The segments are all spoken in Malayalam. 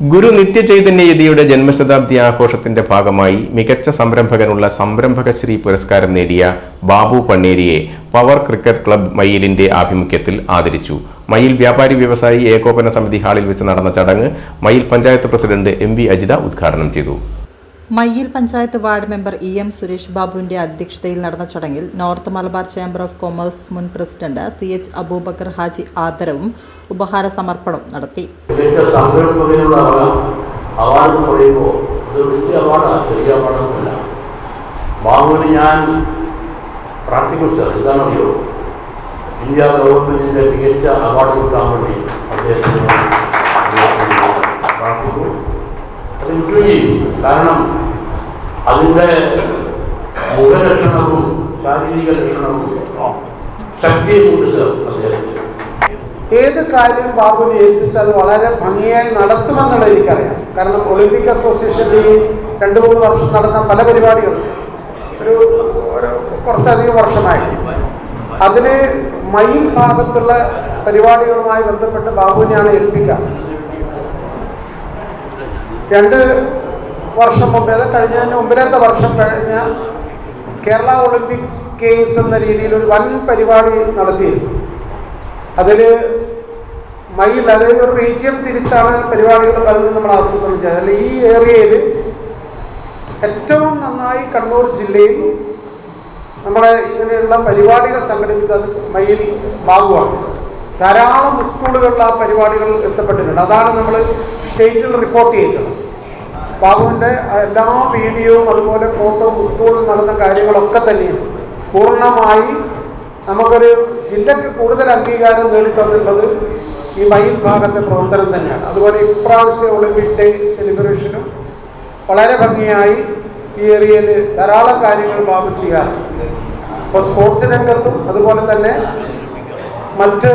ഗുരു നിത്യചൈതന്യയതിയുടെ ജന്മശതാബ്ദി ആഘോഷത്തിന്റെ ഭാഗമായി മികച്ച സംരംഭകനുള്ള സംരംഭകശ്രീ പുരസ്കാരം നേടിയ ബാബു പണ്ണേരിയെ പവർ ക്രിക്കറ്റ് ക്ലബ് മയിലിന്റെ ആഭിമുഖ്യത്തിൽ ആദരിച്ചു. മയിൽ വ്യാപാരി വ്യവസായി ഏകോപന സമിതി ഹാളിൽ വെച്ച് നടന്ന ചടങ്ങ് Mayyil panchayat president M V Ajitha ഉദ്ഘാടനം ചെയ്തു. Mayyil panchayat ward member E M Suresh ബാബുവിന്റെ അധ്യക്ഷതയിൽ നടന്ന ചടങ്ങിൽ north Malabar chamber of commerce മുൻ president C H Abubakar Haji ആദരവും ഉപഹാര സമർപ്പണവും നടത്തി. മികച്ച സംരംഭകനുള്ള അവാർഡ് എന്ന് പറയുമ്പോൾ അത് വലിയ അവാർഡാണ് ചെറിയ അവാർഡൊന്നുമല്ല. ബാബുവിന് ഞാൻ പ്രാക്ടിക്കൽ സാർ എന്താണറിയോ ഇന്ത്യ ഗവൺമെന്റിന്റെ മികച്ച അവാർഡ് കിട്ടാൻ വേണ്ടി അദ്ദേഹത്തിന് പ്രാർത്ഥിക്കും അത് കിട്ടുകയും ചെയ്യും കാരണം അതിന്റെ മുഖലക്ഷണവും ശാരീരിക ലക്ഷണവും ശക്തിയെ സാർ അദ്ദേഹത്തിന്. ഏത് കാര്യം ബാബുവിനെ ഏൽപ്പിച്ച് അത് വളരെ ഭംഗിയായി നടത്തുമെന്നുള്ളത് എനിക്കറിയാം. കാരണം ഒളിമ്പിക് അസോസിയേഷന്റെ ഈ രണ്ട് മൂന്ന് വർഷം നടന്ന പല പരിപാടികളും ഒരു ഒരു കുറച്ചധികം വർഷമായി. അതിന് മയിൽ ഭാഗത്തുള്ള പരിപാടികളുമായി ബന്ധപ്പെട്ട് ബാബുവിനെയാണ് ഏൽപ്പിക്കുക. രണ്ട് വർഷം മുമ്പേ അത് കഴിഞ്ഞതിന് മുമ്പിലത്തെ വർഷം കഴിഞ്ഞ കേരള ഒളിമ്പിക്സ് ഗെയിംസ് എന്ന രീതിയിൽ ഒരു വൻ പരിപാടി നടത്തിയിരുന്നു. അതിൽ മയിൽ അതായത് ഒരു റീജിയൻ തിരിച്ചാണ് പരിപാടികൾ പലതും നമ്മൾ ആസൂത്രണം ചെയ്യുന്നത്. അല്ലെങ്കിൽ ഈ ഏരിയയിൽ ഏറ്റവും നന്നായി കണ്ണൂർ ജില്ലയിൽ നമ്മുടെ ഇങ്ങനെയുള്ള പരിപാടികൾ സംഘടിപ്പിച്ചത് മയിൽ ബാബുവാണ്. ധാരാളം സ്കൂളുകളിൽ ആ പരിപാടികൾ എത്തപ്പെട്ടിട്ടുണ്ട്. അതാണ് നമ്മൾ സ്റ്റേറ്റിൽ റിപ്പോർട്ട് ചെയ്തത്. ബാബുവിന്റെ എല്ലാ വീഡിയോയും അതുപോലെ ഫോട്ടോ സ്കൂളിൽ നടന്ന കാര്യങ്ങളൊക്കെ തന്നെയാണ്. പൂർണമായി നമുക്കൊരു ജില്ലയ്ക്ക് കൂടുതൽ അംഗീകാരം നേടിത്തന്നിട്ടുള്ളത് ഈ മയിൽ ഭാഗത്തെ പ്രവർത്തനം തന്നെയാണ്. അതുപോലെ ഇപ്രാവശ്യത്തെ ഒളിമ്പിക് ഡേ സെലിബ്രേഷനും വളരെ ഭംഗിയായി ഈ ഏരിയയിൽ ധാരാളം കാര്യങ്ങൾ ബാബു ചെയ്യാറുണ്ട്. സ്പോർട്സ് രംഗത്തും അതുപോലെ തന്നെ മറ്റ്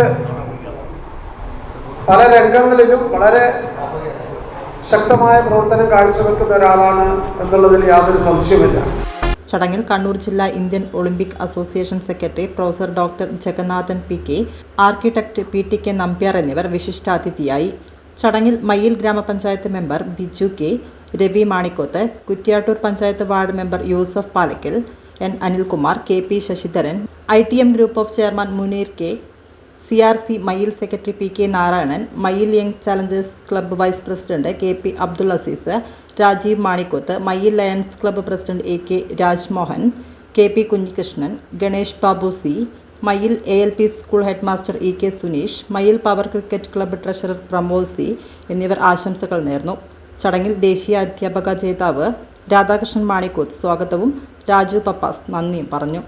പല രംഗങ്ങളിലും വളരെ ശക്തമായ പ്രവർത്തനം കാഴ്ചവെക്കുന്ന ഒരാളാണ് എന്നുള്ളതിൽ യാതൊരു സംശയമില്ല ചടങ്ങിൽ കണ്ണൂർ ജില്ലാ Indian Olympic association secretary professor doctor Jagannathan P K architect P T K Nambiar എന്നിവർ വിശിഷ്ടാതിഥിയായി. ചടങ്ങിൽ മയ്യിൽ ഗ്രാമപഞ്ചായത്ത് member Biju K Ravi Manikoth Kuttiattoor panchayat ward member Yusuf Palakkal N Anilkumar K P Sasidharan I T M group of chairman Muneer K C R C Mayyil secretary P K Narayanan Mayyil young challengers club vice president K P Abdul Azeez Rajeev Manikoth Mayyil lions club president A K Rajmohan K P Kunhikrishnan Ganesh Babu C Mayyil A L P school head master E K Suneesh Mayyil power cricket club treasurer Pramod C എന്നിവർ ആശംസകൾ നേർന്നു. ചടങ്ങിൽ ദേശീയ അധ്യാപക ജേതാവ് രാധാകൃഷ്ണൻ മാണിക്കോത്ത് സ്വാഗതവും രാജു പപ്പാസ് നന്ദിയും പറഞ്ഞു.